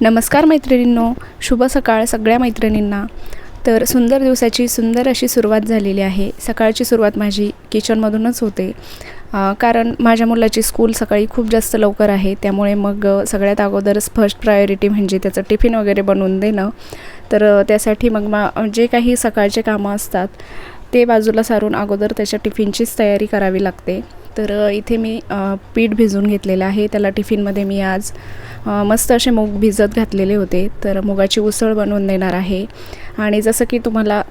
नमस्कार मैत्रिणींनो शुभ सकाळ सगळ्या मैत्रिणींना. तर सुंदर दिवसाची सुंदर अशी सुरुवात झालेली आहे. सकाळची सुरुवात माझी किचनमधूनच होते. कारण माझ्या मुलाची स्कूल सकाळी खूप जास्त लवकर आहे त्यामुळे मग सगळ्यात अगोदरच फर्स्ट प्रायोरिटी म्हणजे त्याचं टिफिन वगैरे बनवून देणं. तर त्यासाठी मग मा जे काही सकाळचे कामं असतात ते बाजूला सारून अगोदर त्याच्या टिफिनचीच तयारी करावी लागते. तर इथे मी पीठ भिजून घेतलेलं आहे. त्याला टिफिनमध्ये मी आज मस्त असे मूग भिजत घातलेले होते. तर मुगाची उसळ बनवून देणार आहे. आणि जसं की तुम्हाला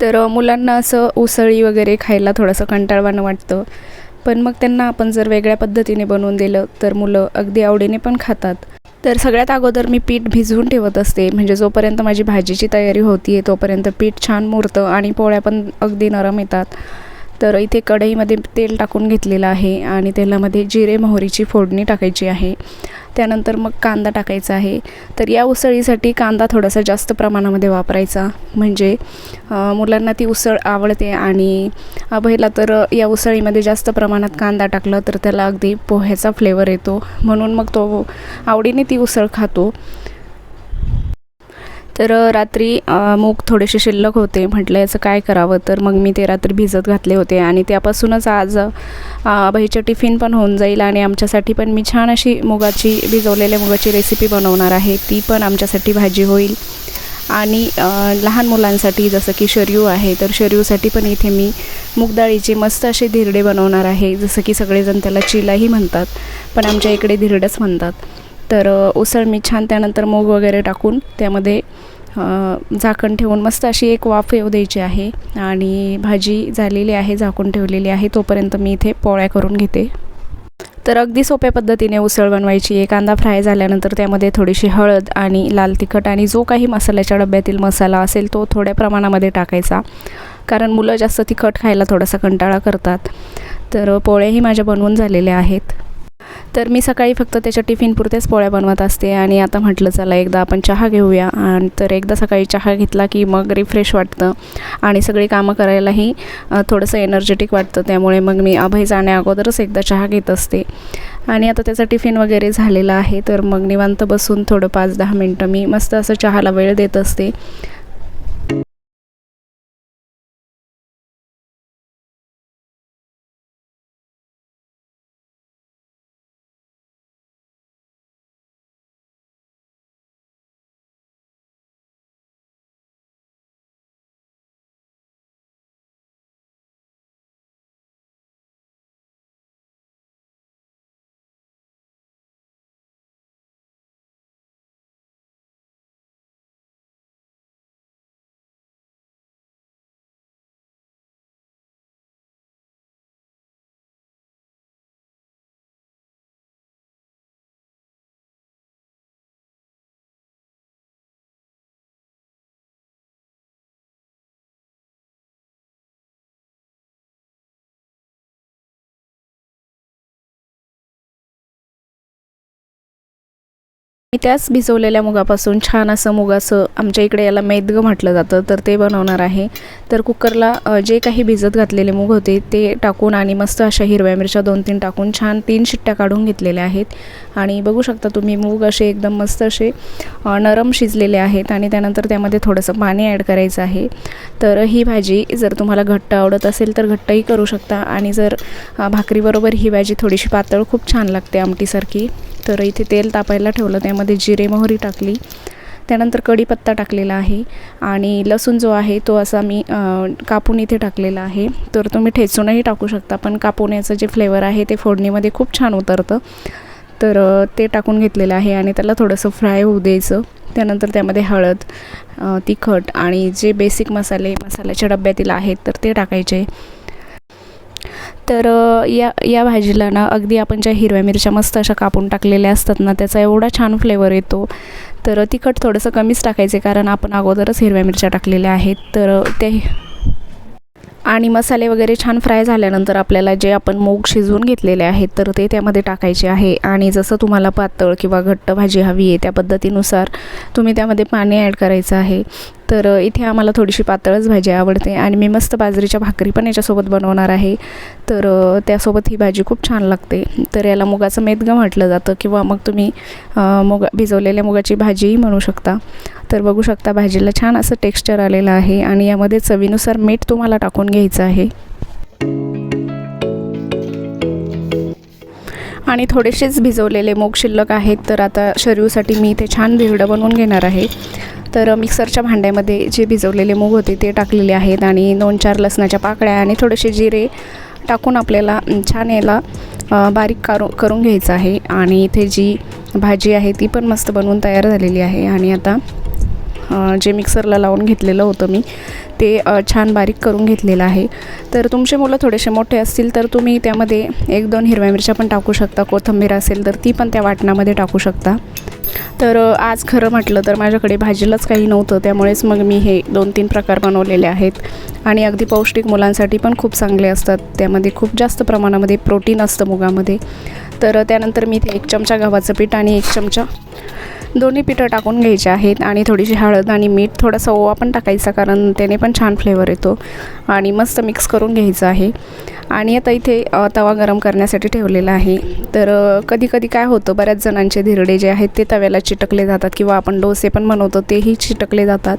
तर मुलांना असं उसळी वगैरे खायला थोडंसं कंटाळवाणं वाटतं. पण मग त्यांना आपण जर वेगळ्या पद्धतीने बनवून दिलं तर मुलं अगदी आवडीने पण खातात. तर सगळ्यात अगोदर मी पीठ भिजवून ठेवत असते. म्हणजे जोपर्यंत माझी भाजीची तयारी होती आहे तोपर्यंत पीठ छान मुरतं आणि पोळ्या पण अगदी नरम येतात. तर इथे कढईमध्ये तेल टाकून घेतलेलं आहे आणि तेलामध्ये जिरे मोहरीची फोडणी टाकायची आहे. त्यानंतर मग कांदा टाकायचा आहे. तर या उसळीसाठी कांदा थोडासा जास्त प्रमाणामध्ये वापरायचा. म्हणजे मुलांना ती उसळ आवडते आणि अभयला तर या उसळीमध्ये जास्त प्रमाणात कांदा टाकला तर त्याला अगदी पोह्याचा फ्लेवर येतो. म्हणून मग तो आवडीने ती उसळ खातो. तर रात्री मूग थोडेसे शिल्लक होते. म्हटलं याचं काय करावं? तर मग मी ते रात्री भिजत घातले होते. आणि त्यापासूनच आज अ, टिफिन पण होऊन जाईल आणि आमच्यासाठी पण मी छान अशी मुगाची भिजवलेल्या मुगाची रेसिपी बनवणार आहे. ती पण आमच्यासाठी भाजी होईल. आणि लहान मुलांसाठी जसं की शर्यू आहे तर शर्यूसाठी पण इथे मी मूगडाळीचे मस्त असे धिरडे बनवणार आहे. जसं की सगळेजण त्याला चिलाही म्हणतात पण आमच्या इकडे धिरडंच म्हणतात. तर उसळ मी छान त्यानंतर मूग वगैरे टाकून त्यामध्ये झाकण ठेवून मस्त अशी एक वाफ येऊ द्यायची आहे आणि भाजी झालेली आहे झाकून ठेवलेली आहे तोपर्यंत मी इथे पोळ्या करून घेते. तर अगदी सोप्या पद्धतीने उसळ बनवायची आहे. कांदा फ्राय झाल्यानंतर त्यामध्ये थोडीशी हळद आणि लाल तिखट आणि जो काही मसाल्याच्या डब्यातील मसाला असेल तो थोड्या प्रमाणामध्ये टाकायचा. कारण मुलं जास्त तिखट खायला थोडासा कंटाळा करतात. तर पोळ्याही माझ्या बनवून झालेल्या आहेत. तर मी सकाळी फक्त त्याच्या टिफिनपुरत्याच पोळ्या बनवत असते आणि आता म्हटलं चला एकदा आपण चहा घेऊया. आणि तर एकदा सकाळी चहा घेतला की मग रिफ्रेश वाटतं आणि सगळी कामं करायलाही थोडंसं एनर्जेटिक वाटतं. त्यामुळे मग मी अभय जाण्या अगोदरच एकदा चहा घेत असते. आणि आता त्याचा टिफिन वगैरे झालेला आहे तर मग निवांत बसून थोडं पाच दहा मिनटं मी मस्त असं चहाला वेळ देत असते. मी त्याच भिजवलेल्या मुगापासून छान असं मुगाचं आमच्या इकडे याला मेदगं म्हटलं जातं तर ते बनवणार आहे. तर कुकरला जे काही भिजत घातलेले मूग होते ते टाकून आणि मस्त अशा हिरव्या मिरच्या दोन तीन टाकून छान तीन शिट्ट्या काढून घेतलेल्या आहेत. आणि बघू शकता तुम्ही मूग असे एकदम मस्त असे नरम शिजलेले आहेत आणि त्यानंतर त्यामध्ये थोडंसं पाणी ॲड करायचं आहे. तर ही भाजी जर तुम्हाला घट्ट आवडत असेल तर घट्टही करू शकता आणि जर भाकरीबरोबर ही भाजी थोडीशी पातळ खूप छान लागते आमटीसारखी. तर इथे तेल तापायला ठेवलं त्यामध्ये जिरे मोहरी टाकली. त्यानंतर कढीपत्ता टाकलेला आहे आणि लसूण जो आहे तो असा मी कापून इथे टाकलेला आहे. तर तुम्ही ठेचूनही टाकू शकता पण कापून याचं जे फ्लेवर आहे ते फोडणीमध्ये खूप छान उतरतं. तर ते टाकून घेतलेलं आहे आणि त्याला थोडंसं फ्राय होऊ द्यायचं. त्यानंतर त्यामध्ये हळद तिखट आणि जे बेसिक मसाले मसाल्याच्या डब्यातील आहेत तर ते टाकायचे. तर या या भाजीला ना अगदी आपण ज्या हिरव्या मिरच्या मस्त अशा कापून टाकलेल्या असतात ना त्याचा एवढा छान फ्लेवर येतो. तर तिखट थोडंसं कमीच टाकायचे कारण आपण अगोदरच हिरव्या मिरच्या टाकलेल्या आहेत. तर ते आणि मसाले वगैरे छान फ्राय झाल्यानंतर आपल्याला जे आपण मूग शिजवून घेतलेले आहेत तर ते त्यामध्ये टाकायचे आहे. आणि जसं तुम्हाला पातळ किंवा घट्ट भाजी हवी आहे त्या पद्धतीनुसार तुम्ही त्यामध्ये पाणी ॲड करायचं आहे. तर इथे आम्हाला थोडीशी पातळच भाजी आवडते आणि मी मस्त बाजरीच्या भाकरी पण याच्यासोबत बनवणार आहे. तर त्यासोबत ही भाजी खूप छान लागते. तर याला मुगाचं मेदगं म्हटलं जातं किंवा मग तुम्ही मुगा भिजवलेल्या मुगाची भाजीही म्हणू शकता. तर बघू शकता भाजीला छान असं टेक्स्चर आलेलं आहे आणि यामध्ये चवीनुसार मीठ तुम्हाला टाकून घ्यायचं आहे. आणि थोडेसेच भिजवलेले मूग शिल्लक आहेत. तर आता शरीरसाठी मी इथे छान भिरडं बनवून घेणार आहे. तर मिक्सरच्या भांड्यामध्ये जे भिजवलेले मूग होते ते टाकलेले आहेत आणि दोन चार लसणाच्या पाकळ्या आणि थोडेसे जिरे टाकून आपल्याला छान याला बारीक करू करून घ्यायचं आहे. आणि इथे जी भाजी आहे ती पण मस्त बनवून तयार झालेली आहे. आणि आता जे मिक्सरला लावून घेतलेलं होतं मी ते छान बारीक करून घेतलेलं आहे. तर तुमचे मुलं थोडेसे मोठे असतील तर तुम्ही त्यामध्ये एक दोन हिरव्या मिरच्या पण टाकू शकता कोथिंबीर असेल तर ती पण त्या वाटणामध्ये टाकू शकता. तर आज खरं म्हटलं तर माझ्याकडे भाजीलाच काही नव्हतं त्यामुळेच मग मी हे दोन तीन प्रकार बनवलेले आहेत. आणि अगदी पौष्टिक मुलांसाठी पण खूप चांगले असतात त्यामध्ये खूप जास्त प्रमाणामध्ये प्रोटीन असतं मुगामध्ये. तर त्यानंतर मी इथे एक चमचा गव्हाचं पीठ आणि एक चमचा दोन्ही पिठं टाकून घ्यायचे आहेत आणि थोडीशी हळद आणि मीठ थोडासा ओवा पण टाकायचा कारण त्याने पण छान फ्लेवर येतो आणि मस्त मिक्स करून घ्यायचं आहे. आणि आता इथे तवा गरम करण्यासाठी ठेवलेला आहे. तर कधी कधी काय होतं बऱ्याच जणांचे धिरडे जे आहेत ते तव्याला चिटकले जातात किंवा आपण डोसे पण बनवतो तेही चिटकले जातात.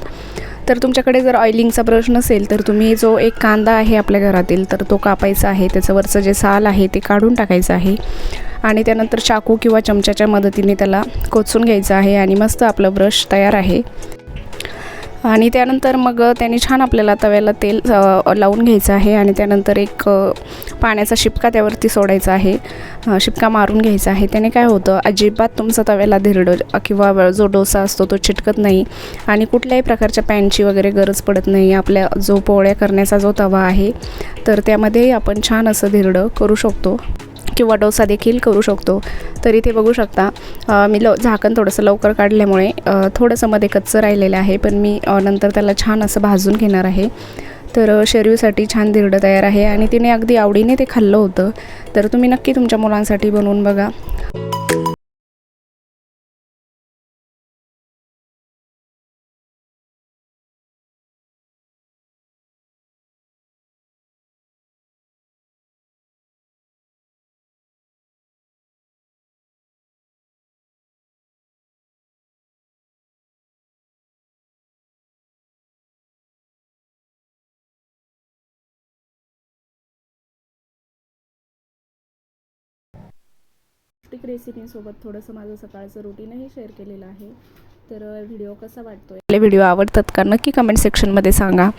तर तुमच्याकडे जर ऑइलिंगचा ब्रश नसेल तर तुम्ही जो एक कांदा आहे आपल्या घरातील तर तो कापायचा आहे. त्याचं वरचं जे साल आहे ते काढून टाकायचं आहे. आणि त्यानंतर चाकू किंवा चमच्याच्या मदतीने त्याला कोचून घ्यायचं आहे. आणि मस्त आपलं ब्रश तयार आहे. आणि त्यानंतर मग त्याने छान आपल्याला तव्याला तेल लावून घ्यायचं आहे आणि त्यानंतर एक पाण्याचा शिपका त्यावरती सोडायचा आहे. शिपका मारून घ्यायचा आहे. त्याने काय होतं अजिबात तुमचा तव्याला धिरडं किंवा जो डोसा असतो तो चिटकत नाही आणि कुठल्याही प्रकारच्या पॅनची वगैरे गरज पडत नाही. आपल्या जो पोळ्या करण्याचा जो तवा आहे तर त्यामध्ये आपण छान असं धिरडं करू शकतो. किंवा डोसा देखील करू शकतो. तर इथे बघू शकता मी लव झाकण थोडंसं लवकर काढल्यामुळे थोडंसं मध्ये कच्चं राहिलेलं आहे पण मी नंतर त्याला छान असं भाजून घेणार आहे. तर शरीरसाठी छान धिरडं तयार आहे आणि तिने अगदी आवडीने ते खाल्लं होतं. तर तुम्ही नक्की तुमच्या मुलांसाठी बनवून बघा. पौष्टिक रेसिपींसोबत थोडंसं माझं सकाळचं रुटीनही शेअर केलेलं आहे. तर व्हिडिओ कसा वाटतो आपले व्हिडिओ आवडतात का? नक्की कमेंट सेक्शनमध्ये सांगा.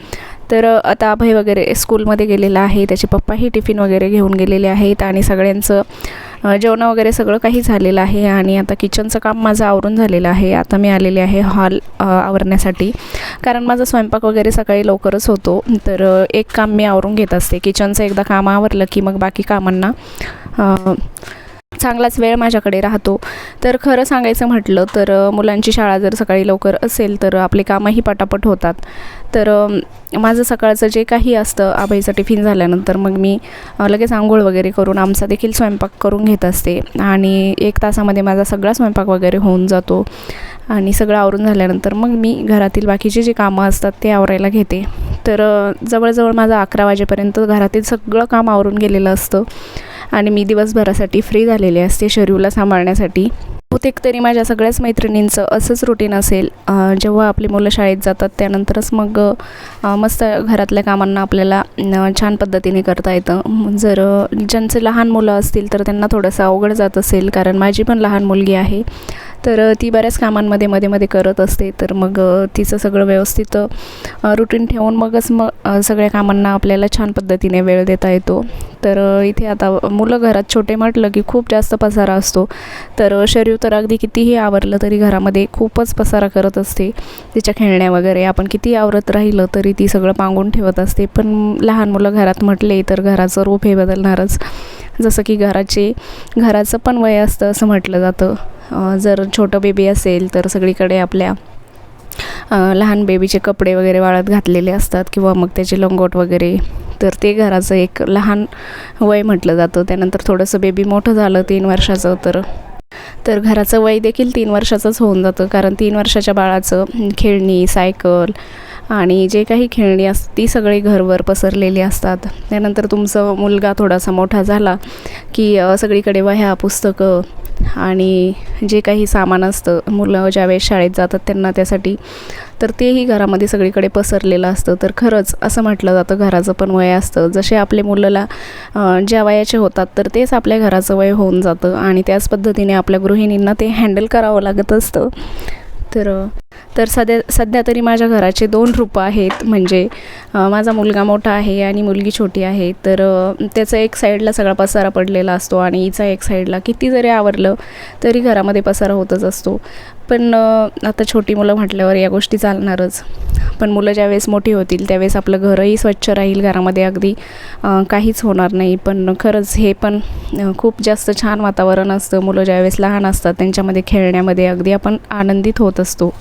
तर आता अभय वगैरे स्कूलमध्ये गेलेला आहे. त्याचे पप्पाही टिफिन वगैरे घेऊन गेलेले आहेत आणि सगळ्यांचं जेवणं वगैरे सगळं काही झालेलं आहे आणि आता किचनचं काम माझं आवरून झालेलं आहे. आता मी आलेले आहे हॉल आवरण्यासाठी. कारण माझा स्वयंपाक वगैरे सकाळी लवकरच होतो. तर एक काम मी आवरून घेत असते. किचनचं एकदा काम आवरलं की मग बाकी कामांना चांगलाच वेळ माझ्याकडे राहतो. तर खरं सांगायचं म्हटलं तर मुलांची शाळा जर सकाळी लवकर असेल तर आपले कामंही पटापट होतात. तर माझं सकाळचं जे काही असतं आबाईचं टिफिन झाल्यानंतर मग मी लगेच आंघोळ वगैरे करून आमचा देखील स्वयंपाक करून घेत असते. आणि एक तासामध्ये माझा सगळा स्वयंपाक वगैरे होऊन जातो. आणि सगळं आवरून झाल्यानंतर मग मी घरातील बाकीची जी कामं असतात ते आवरायला घेते. तर जवळजवळ माझं अकरा वाजेपर्यंत घरातील सगळं काम आवरून गेलेलं असतं. आणि मी दिवसभरासाठी फ्री झालेले असते शरीरला सांभाळण्यासाठी. बहुतेक तरी माझ्या सगळ्याच मैत्रिणींचं असंच रुटीन असेल. जेव्हा आपली मुलं शाळेत जातात त्यानंतरच मग मस्त घरातल्या कामांना आपल्याला छान पद्धतीने करता येतं. जर ज्यांचे लहान मुलं असतील तर त्यांना थोडंसं अवघड जात असेल कारण माझी पण लहान मुलगी आहे. तर ती बऱ्याच कामांमध्ये मध्ये मध्ये करत असते. तर मग तिचं सगळं व्यवस्थित रुटीन ठेवून मगच मग सगळ्या कामांना आपल्याला छान पद्धतीने वेळ देता येतो. तर इथे आता मुलं घरात छोटे म्हटलं की खूप जास्त पसारा असतो. तर शरीर तर अगदी कितीही आवरलं तरी घरामध्ये खूपच पसारा करत असते. तिच्या खेळण्या वगैरे आपण किती आवरत राहिलं तरी ती सगळं पांगून ठेवत असते. पण लहान मुलं घरात म्हटले तर घराचं रूप हे बदलणारच. जसं की घराचे घराचं पण वय असतं असं म्हटलं जातं. जर छोटं बेबी असेल तर सगळीकडे आपल्या लहान बेबीचे कपडे वगैरे वाळत घातलेले असतात किंवा मग त्याचे लंगोट वगैरे. तर ते घराचं एक लहान वय म्हटलं जातं. त्यानंतर थोडंसं बेबी मोठं झालं तीन वर्षाचं तर तर घराचं वय देखील तीन वर्षाचंच होऊन जातं. कारण तीन वर्षाच्या बाळाचं खेळणी सायकल आणि जे काही खेळणी अस ती सगळी घरवर पसरलेली असतात. त्यानंतर तुमचं मुलगा थोडासा मोठा झाला की सगळीकडे वह्या पुस्तकं आणि जे काही सामान असतं मुलं ज्यावेळेस शाळेत जातात त्यांना त्यासाठी तर तेही घरामध्ये सगळीकडे पसरलेलं असतं. तर खरंच असं म्हटलं जातं घराचं पण वय असतं. जसे आपले मुलाला ज्या वयाचे होतात तर तेच आपल्या घराचं वय होऊन जातं आणि त्याच पद्धतीने आपल्या गृहिणींना ते हँडल करावं लागत असतं. तर तर सध्या सध्या तरी माझ्या घराचे दोन रूपं आहेत. म्हणजे माझा मुलगा मोठा आहे आणि मुलगी छोटी आहे. तर त्याचा त्याचं एक साईडला सगळा पसारा पडलेला असतो आणि हिचा एक साईडला किती जरी आवरलं तरी घरामध्ये पसारा होतच असतो. पण आता छोटी मुलं म्हटल्यावर या गोष्टी चालणारच. पण मुलं ज्यावेळेस मोठी होतील त्यावेळेस आपलं घरही स्वच्छ राहील घरामध्ये अगदी काहीच होणार नाही. पण खरंच हे पण खूप जास्त छान वातावरण असतं. मुलं ज्यावेळेस लहान असतात त्यांच्यामध्ये खेळण्यामध्ये अगदी आपण आनंदित होत असतो Augusto